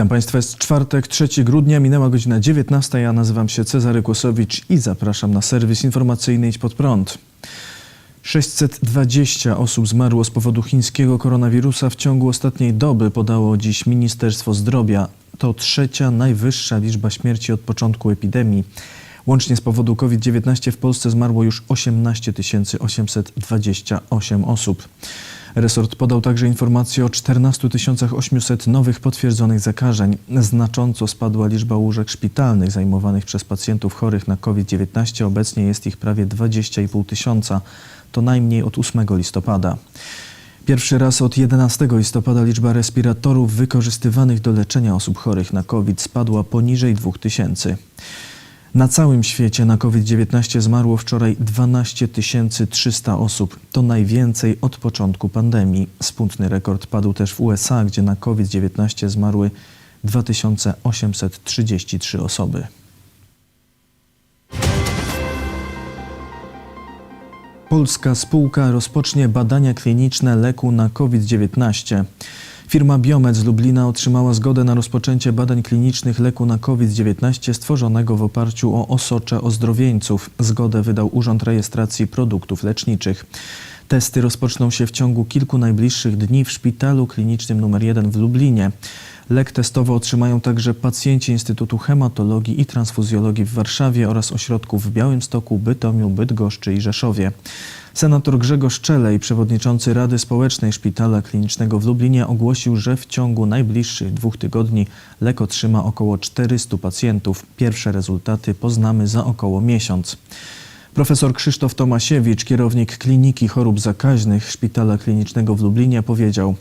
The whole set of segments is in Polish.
Witam Państwa, jest czwartek, 3 grudnia, minęła godzina 19. Ja nazywam się Cezary Kłosowicz i zapraszam na serwis informacyjny Idź Pod Prąd. 620 osób zmarło z powodu chińskiego koronawirusa w ciągu ostatniej doby, podało dziś Ministerstwo Zdrowia. To trzecia najwyższa liczba śmierci od początku epidemii. Łącznie z powodu COVID-19 w Polsce zmarło już 18 828 osób. Resort podał także informację o 14 800 nowych potwierdzonych zakażeń. Znacząco spadła liczba łóżek szpitalnych zajmowanych przez pacjentów chorych na COVID-19. Obecnie jest ich prawie 20,5 tysiąca. To najmniej od 8 listopada. Pierwszy raz od 11 listopada liczba respiratorów wykorzystywanych do leczenia osób chorych na COVID spadła poniżej 2000. Na całym świecie na COVID-19 zmarło wczoraj 12 300 osób. To najwięcej od początku pandemii. Smutny rekord padł też w USA, gdzie na COVID-19 zmarły 2833 osoby. Polska spółka rozpocznie badania kliniczne leku na COVID-19. Firma Biomed z Lublina otrzymała zgodę na rozpoczęcie badań klinicznych leku na COVID-19 stworzonego w oparciu o osocze ozdrowieńców. Zgodę wydał Urząd Rejestracji Produktów Leczniczych. Testy rozpoczną się w ciągu kilku najbliższych dni w Szpitalu Klinicznym nr 1 w Lublinie. Lek testowo otrzymają także pacjenci Instytutu Hematologii i Transfuzjologii w Warszawie oraz ośrodków w Białymstoku, Bytomiu, Bydgoszczy i Rzeszowie. Senator Grzegorz Czelej, przewodniczący Rady Społecznej Szpitala Klinicznego w Lublinie, ogłosił, że w ciągu najbliższych dwóch tygodni lek otrzyma około 400 pacjentów. Pierwsze rezultaty poznamy za około miesiąc. Profesor Krzysztof Tomasiewicz, kierownik Kliniki Chorób Zakaźnych Szpitala Klinicznego w Lublinie, powiedział: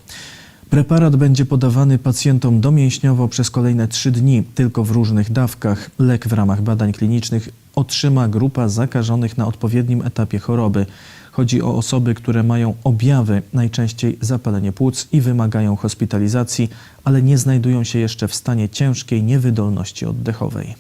Preparat będzie podawany pacjentom domięśniowo przez kolejne trzy dni, tylko w różnych dawkach. Lek w ramach badań klinicznych otrzyma grupa zakażonych na odpowiednim etapie choroby. Chodzi o osoby, które mają objawy, najczęściej zapalenie płuc i wymagają hospitalizacji, ale nie znajdują się jeszcze w stanie ciężkiej niewydolności oddechowej.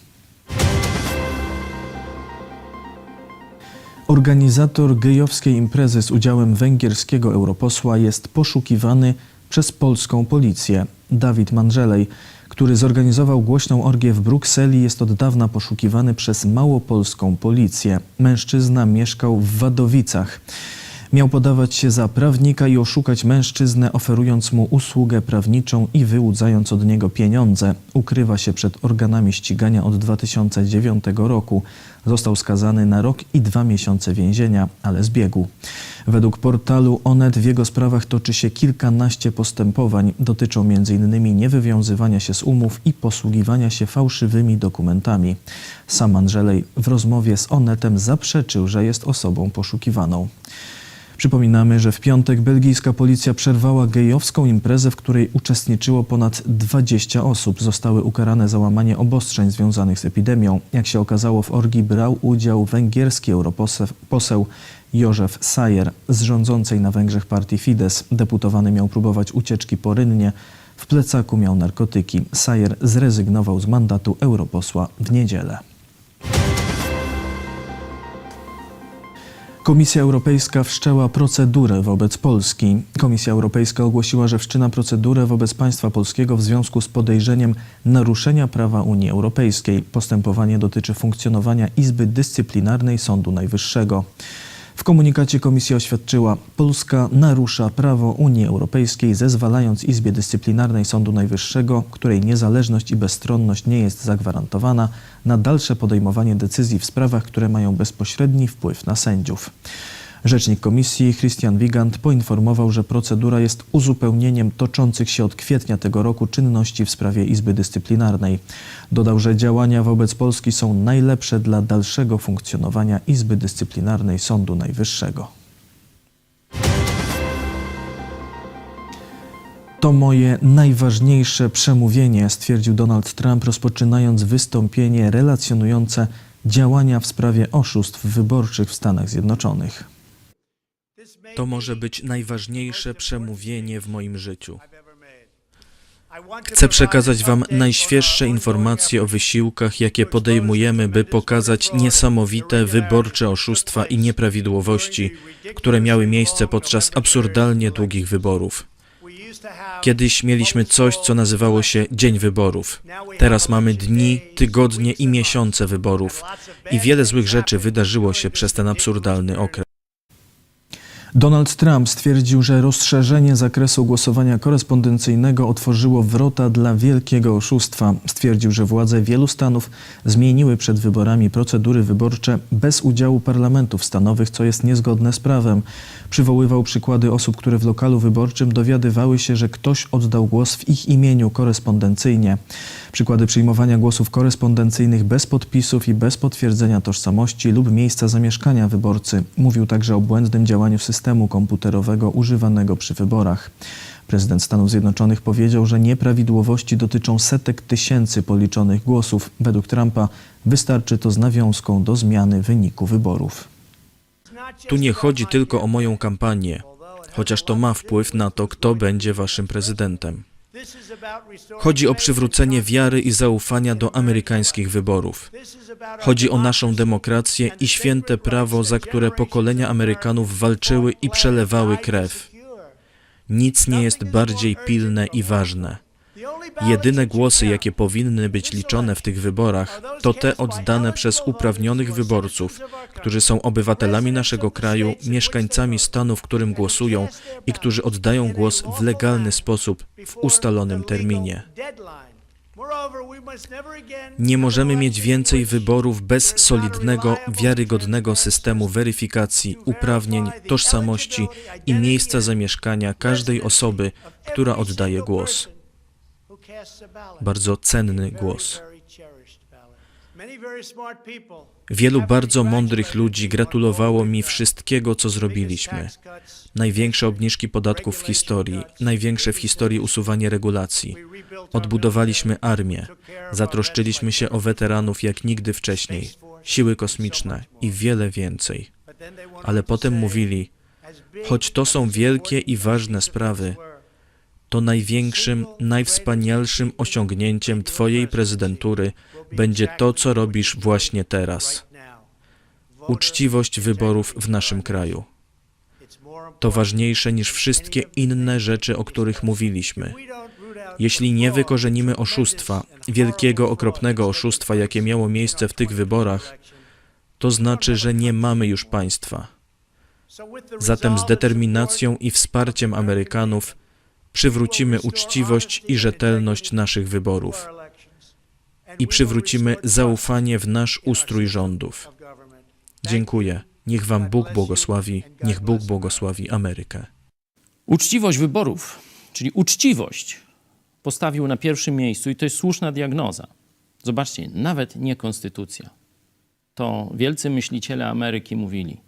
Organizator gejowskiej imprezy z udziałem węgierskiego europosła jest poszukiwany przez polską policję. Dawid Mandżelej, który zorganizował głośną orgię w Brukseli, jest od dawna poszukiwany przez małopolską policję. Mężczyzna mieszkał w Wadowicach. Miał podawać się za prawnika i oszukać mężczyznę, oferując mu usługę prawniczą i wyłudzając od niego pieniądze. Ukrywa się przed organami ścigania od 2009 roku. Został skazany na rok i dwa miesiące więzienia, ale zbiegł. Według portalu Onet w jego sprawach toczy się kilkanaście postępowań. Dotyczą m.in. niewywiązywania się z umów i posługiwania się fałszywymi dokumentami. Sam Andrzej w rozmowie z Onetem zaprzeczył, że jest osobą poszukiwaną. Przypominamy, że w piątek belgijska policja przerwała gejowską imprezę, w której uczestniczyło ponad 20 osób. Zostały ukarane za łamanie obostrzeń związanych z epidemią. Jak się okazało, w orgii brał udział węgierski europoseł poseł Józef Sajer z rządzącej na Węgrzech partii Fidesz. Deputowany miał próbować ucieczki po rynnie. W plecaku miał narkotyki. Sajer zrezygnował z mandatu europosła w niedzielę. Komisja Europejska wszczęła procedurę wobec Polski. Komisja Europejska ogłosiła, że wszczyna procedurę wobec państwa polskiego w związku z podejrzeniem naruszenia prawa Unii Europejskiej. Postępowanie dotyczy funkcjonowania Izby Dyscyplinarnej Sądu Najwyższego. Komunikacie komisja oświadczyła, Polska narusza prawo Unii Europejskiej, zezwalając Izbie Dyscyplinarnej Sądu Najwyższego, której niezależność i bezstronność nie jest zagwarantowana, na dalsze podejmowanie decyzji w sprawach, które mają bezpośredni wpływ na sędziów. Rzecznik komisji Christian Wigand poinformował, że procedura jest uzupełnieniem toczących się od kwietnia tego roku czynności w sprawie Izby Dyscyplinarnej. Dodał, że działania wobec Polski są najlepsze dla dalszego funkcjonowania Izby Dyscyplinarnej Sądu Najwyższego. To moje najważniejsze przemówienie, stwierdził Donald Trump, rozpoczynając wystąpienie relacjonujące działania w sprawie oszustw wyborczych w Stanach Zjednoczonych. To może być najważniejsze przemówienie w moim życiu. Chcę przekazać Wam najświeższe informacje o wysiłkach, jakie podejmujemy, by pokazać niesamowite wyborcze oszustwa i nieprawidłowości, które miały miejsce podczas absurdalnie długich wyborów. Kiedyś mieliśmy coś, co nazywało się Dzień Wyborów. Teraz mamy dni, tygodnie i miesiące wyborów. I wiele złych rzeczy wydarzyło się przez ten absurdalny okres. Donald Trump stwierdził, że rozszerzenie zakresu głosowania korespondencyjnego otworzyło wrota dla wielkiego oszustwa. Stwierdził, że władze wielu stanów zmieniły przed wyborami procedury wyborcze bez udziału parlamentów stanowych, co jest niezgodne z prawem. Przywoływał przykłady osób, które w lokalu wyborczym dowiadywały się, że ktoś oddał głos w ich imieniu korespondencyjnie. Przykłady przyjmowania głosów korespondencyjnych bez podpisów i bez potwierdzenia tożsamości lub miejsca zamieszkania wyborcy. Mówił także o błędnym działaniu systemu komputerowego używanego przy wyborach. Prezydent Stanów Zjednoczonych powiedział, że nieprawidłowości dotyczą setek tysięcy policzonych głosów. Według Trumpa wystarczy to z nawiązką do zmiany wyniku wyborów. Tu nie chodzi tylko o moją kampanię, chociaż to ma wpływ na to, kto będzie waszym prezydentem. Chodzi o przywrócenie wiary i zaufania do amerykańskich wyborów. Chodzi o naszą demokrację i święte prawo, za które pokolenia Amerykanów walczyły i przelewały krew. Nic nie jest bardziej pilne i ważne. Jedyne głosy, jakie powinny być liczone w tych wyborach, to te oddane przez uprawnionych wyborców, którzy są obywatelami naszego kraju, mieszkańcami stanu, w którym głosują i którzy oddają głos w legalny sposób w ustalonym terminie. Nie możemy mieć więcej wyborów bez solidnego, wiarygodnego systemu weryfikacji uprawnień, tożsamości i miejsca zamieszkania każdej osoby, która oddaje głos. Bardzo cenny głos. Wielu bardzo mądrych ludzi gratulowało mi wszystkiego, co zrobiliśmy. Największe obniżki podatków w historii, największe w historii usuwanie regulacji. Odbudowaliśmy armię, zatroszczyliśmy się o weteranów jak nigdy wcześniej, siły kosmiczne i wiele więcej. Ale potem mówili, choć to są wielkie i ważne sprawy, to największym, najwspanialszym osiągnięciem Twojej prezydentury będzie to, co robisz właśnie teraz. Uczciwość wyborów w naszym kraju. To ważniejsze niż wszystkie inne rzeczy, o których mówiliśmy. Jeśli nie wykorzenimy oszustwa, wielkiego, okropnego oszustwa, jakie miało miejsce w tych wyborach, to znaczy, że nie mamy już państwa. Zatem z determinacją i wsparciem Amerykanów przywrócimy uczciwość i rzetelność naszych wyborów i przywrócimy zaufanie w nasz ustrój rządów. Dziękuję. Niech Wam Bóg błogosławi, niech Bóg błogosławi Amerykę. Uczciwość wyborów, czyli uczciwość, postawił na pierwszym miejscu i to jest słuszna diagnoza. Zobaczcie, nawet nie konstytucja. To wielcy myśliciele Ameryki mówili.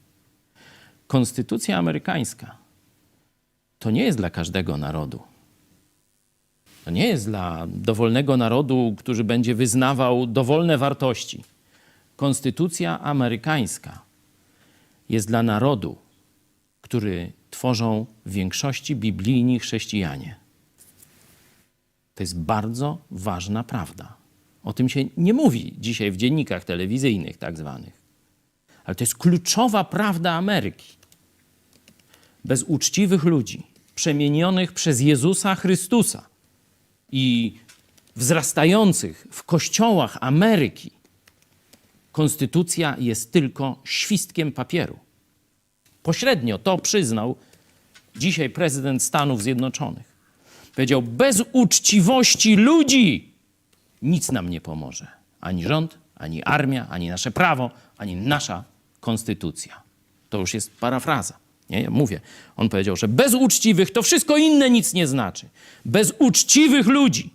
Konstytucja amerykańska to nie jest dla każdego narodu. To nie jest dla dowolnego narodu, który będzie wyznawał dowolne wartości. Konstytucja amerykańska jest dla narodu, który tworzą w większości biblijni chrześcijanie. To jest bardzo ważna prawda. O tym się nie mówi dzisiaj w dziennikach telewizyjnych, tak zwanych. Ale to jest kluczowa prawda Ameryki. Bez uczciwych ludzi, przemienionych przez Jezusa Chrystusa i wzrastających w kościołach Ameryki, konstytucja jest tylko świstkiem papieru. Pośrednio to przyznał dzisiaj prezydent Stanów Zjednoczonych. Powiedział: Bez uczciwości ludzi nic nam nie pomoże. Ani rząd, ani armia, ani nasze prawo, ani nasza konstytucja. To już jest parafraza. Nie, ja mówię. On powiedział, że bez uczciwych to wszystko inne nic nie znaczy. Bez uczciwych ludzi.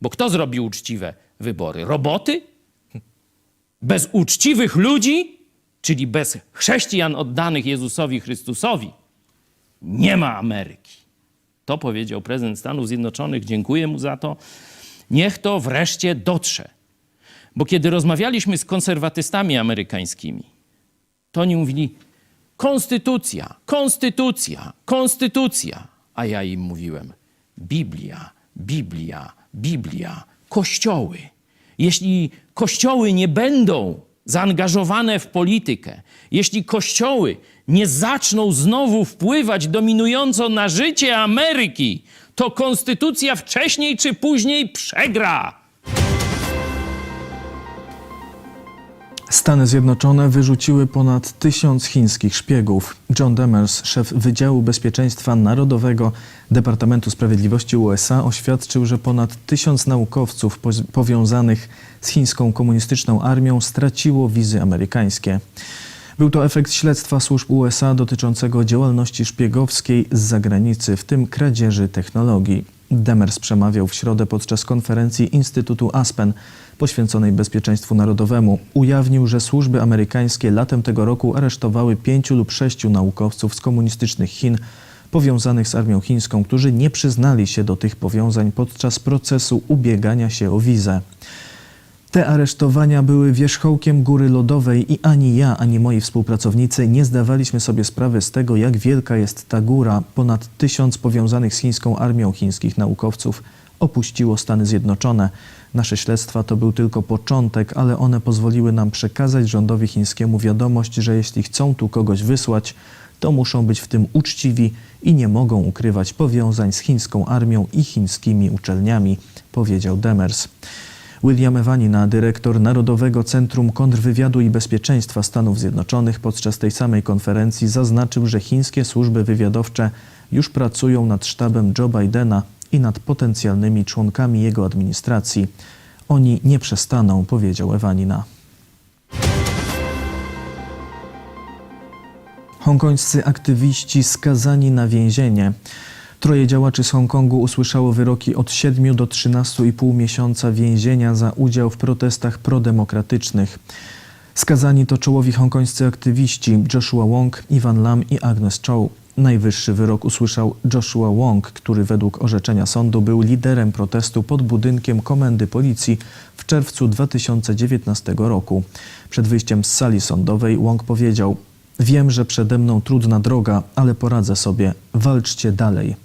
Bo kto zrobił uczciwe wybory? Roboty? Bez uczciwych ludzi, czyli bez chrześcijan oddanych Jezusowi Chrystusowi, nie ma Ameryki. To powiedział prezydent Stanów Zjednoczonych. Dziękuję mu za to. Niech to wreszcie dotrze. Bo kiedy rozmawialiśmy z konserwatystami amerykańskimi, to oni mówili: Konstytucja, konstytucja, konstytucja. A ja im mówiłem: Biblia, Biblia, Biblia, kościoły. Jeśli kościoły nie będą zaangażowane w politykę, jeśli kościoły nie zaczną znowu wpływać dominująco na życie Ameryki, to konstytucja wcześniej czy później przegra. Stany Zjednoczone wyrzuciły ponad tysiąc chińskich szpiegów. John Demers, szef Wydziału Bezpieczeństwa Narodowego Departamentu Sprawiedliwości USA, oświadczył, że ponad tysiąc naukowców powiązanych z chińską komunistyczną armią straciło wizy amerykańskie. Był to efekt śledztwa służb USA dotyczącego działalności szpiegowskiej z zagranicy, w tym kradzieży technologii. Demers przemawiał w środę podczas konferencji Instytutu Aspen poświęconej bezpieczeństwu narodowemu. Ujawnił, że służby amerykańskie latem tego roku aresztowały pięciu lub sześciu naukowców z komunistycznych Chin powiązanych z armią chińską, którzy nie przyznali się do tych powiązań podczas procesu ubiegania się o wizę. Te aresztowania były wierzchołkiem góry lodowej i ani ja, ani moi współpracownicy nie zdawaliśmy sobie sprawy z tego, jak wielka jest ta góra. Ponad tysiąc powiązanych z chińską armią chińskich naukowców opuściło Stany Zjednoczone. Nasze śledztwa to był tylko początek, ale one pozwoliły nam przekazać rządowi chińskiemu wiadomość, że jeśli chcą tu kogoś wysłać, to muszą być w tym uczciwi i nie mogą ukrywać powiązań z chińską armią i chińskimi uczelniami, powiedział Demers. William Evanina, dyrektor Narodowego Centrum Kontrwywiadu i Bezpieczeństwa Stanów Zjednoczonych, podczas tej samej konferencji zaznaczył, że chińskie służby wywiadowcze już pracują nad sztabem Joe Bidena i nad potencjalnymi członkami jego administracji. Oni nie przestaną, powiedział Evanina. Hongkońscy aktywiści skazani na więzienie. Troje działaczy z Hongkongu usłyszało wyroki od 7 do 13,5 miesiąca więzienia za udział w protestach prodemokratycznych. Skazani to czołowi hongkońscy aktywiści Joshua Wong, Ivan Lam i Agnes Chow. Najwyższy wyrok usłyszał Joshua Wong, który według orzeczenia sądu był liderem protestu pod budynkiem komendy policji w czerwcu 2019 roku. Przed wyjściem z sali sądowej Wong powiedział: Wiem, że przede mną trudna droga, ale poradzę sobie. Walczcie dalej.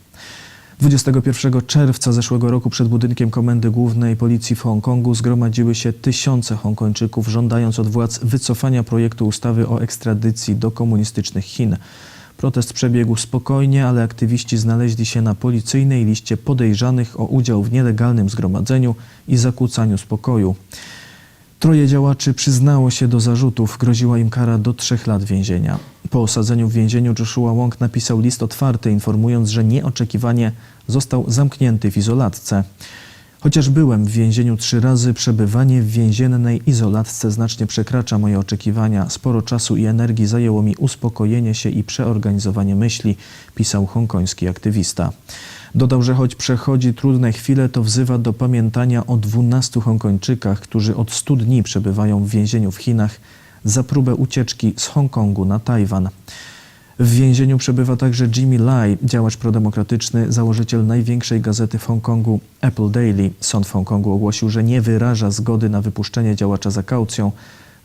21 czerwca zeszłego roku przed budynkiem Komendy Głównej Policji w Hongkongu zgromadziły się tysiące Hongkończyków, żądając od władz wycofania projektu ustawy o ekstradycji do komunistycznych Chin. Protest przebiegł spokojnie, ale aktywiści znaleźli się na policyjnej liście podejrzanych o udział w nielegalnym zgromadzeniu i zakłócaniu spokoju. Troje działaczy przyznało się do zarzutów, groziła im kara do trzech lat więzienia. Po osadzeniu w więzieniu Joshua Wong napisał list otwarty, informując, że nieoczekiwanie został zamknięty w izolatce. Chociaż byłem w więzieniu trzy razy, przebywanie w więziennej izolatce znacznie przekracza moje oczekiwania. Sporo czasu i energii zajęło mi uspokojenie się i przeorganizowanie myśli, pisał hongkoński aktywista. Dodał, że choć przechodzi trudne chwile, to wzywa do pamiętania o 12 Hongkończykach, którzy od 100 dni przebywają w więzieniu w Chinach za próbę ucieczki z Hongkongu na Tajwan. W więzieniu przebywa także Jimmy Lai, działacz prodemokratyczny, założyciel największej gazety w Hongkongu Apple Daily. Sąd w Hongkongu ogłosił, że nie wyraża zgody na wypuszczenie działacza za kaucją,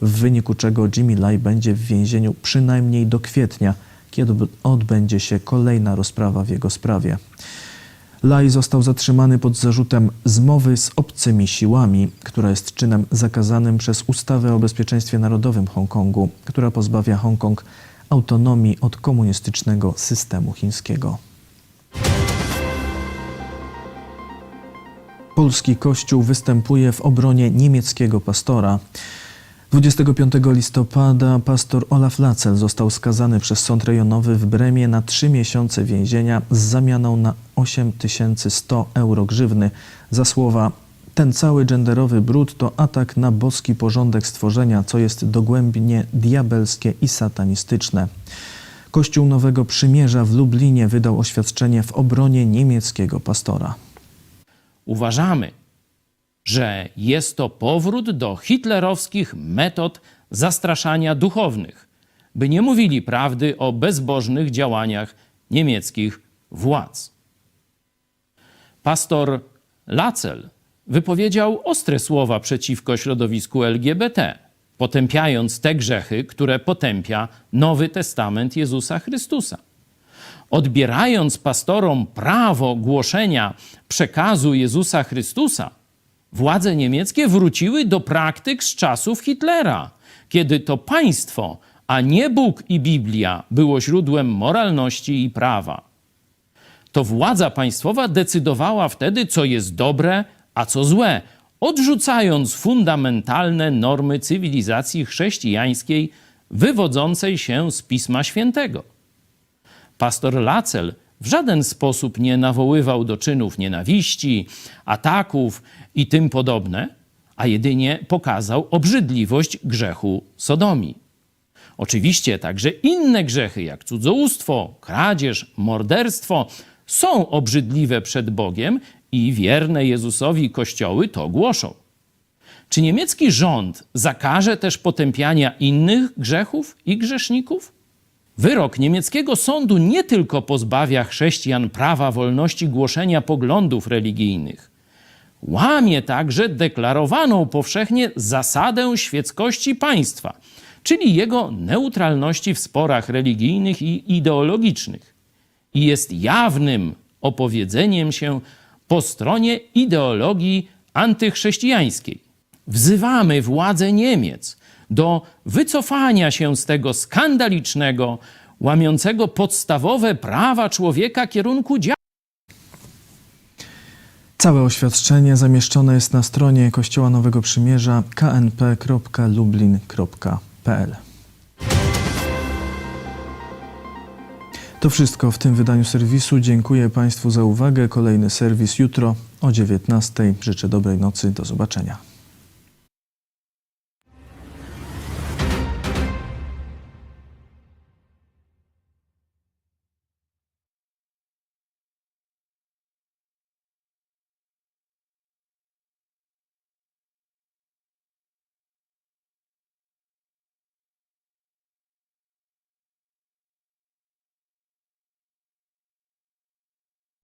w wyniku czego Jimmy Lai będzie w więzieniu przynajmniej do kwietnia, kiedy odbędzie się kolejna rozprawa w jego sprawie. Lai został zatrzymany pod zarzutem zmowy z obcymi siłami, która jest czynem zakazanym przez ustawę o bezpieczeństwie narodowym Hongkongu, która pozbawia Hongkong autonomii od komunistycznego systemu chińskiego. Polski Kościół występuje w obronie niemieckiego pastora. 25 listopada pastor Olaf Lacel został skazany przez sąd rejonowy w Bremie na trzy miesiące więzienia z zamianą na 8100 euro grzywny za słowa ten cały genderowy brud to atak na boski porządek stworzenia, co jest dogłębnie diabelskie i satanistyczne. Kościół Nowego Przymierza w Lublinie wydał oświadczenie w obronie niemieckiego pastora. Uważamy, że jest to powrót do hitlerowskich metod zastraszania duchownych, by nie mówili prawdy o bezbożnych działaniach niemieckich władz. Pastor Lacel wypowiedział ostre słowa przeciwko środowisku LGBT, potępiając te grzechy, które potępia Nowy Testament Jezusa Chrystusa. Odbierając pastorom prawo głoszenia przekazu Jezusa Chrystusa, władze niemieckie wróciły do praktyk z czasów Hitlera, kiedy to państwo, a nie Bóg i Biblia było źródłem moralności i prawa. To władza państwowa decydowała wtedy, co jest dobre, a co złe, odrzucając fundamentalne normy cywilizacji chrześcijańskiej wywodzącej się z Pisma Świętego. Pastor Lacel w żaden sposób nie nawoływał do czynów nienawiści, ataków i tym podobne, a jedynie pokazał obrzydliwość grzechu sodomii. Oczywiście także inne grzechy, jak cudzołóstwo, kradzież, morderstwo, są obrzydliwe przed Bogiem i wierne Jezusowi kościoły to głoszą. Czy niemiecki rząd zakaże też potępiania innych grzechów i grzeszników? Wyrok niemieckiego sądu nie tylko pozbawia chrześcijan prawa wolności głoszenia poglądów religijnych, łamie także deklarowaną powszechnie zasadę świeckości państwa, czyli jego neutralności w sporach religijnych i ideologicznych, i jest jawnym opowiedzeniem się po stronie ideologii antychrześcijańskiej. Wzywamy władze Niemiec do wycofania się z tego skandalicznego, łamiącego podstawowe prawa człowieka kierunku działania. Całe oświadczenie zamieszczone jest na stronie Kościoła Nowego Przymierza knp.lublin.pl. To wszystko w tym wydaniu serwisu. Dziękuję Państwu za uwagę. Kolejny serwis jutro o 19:00. Życzę dobrej nocy. Do zobaczenia.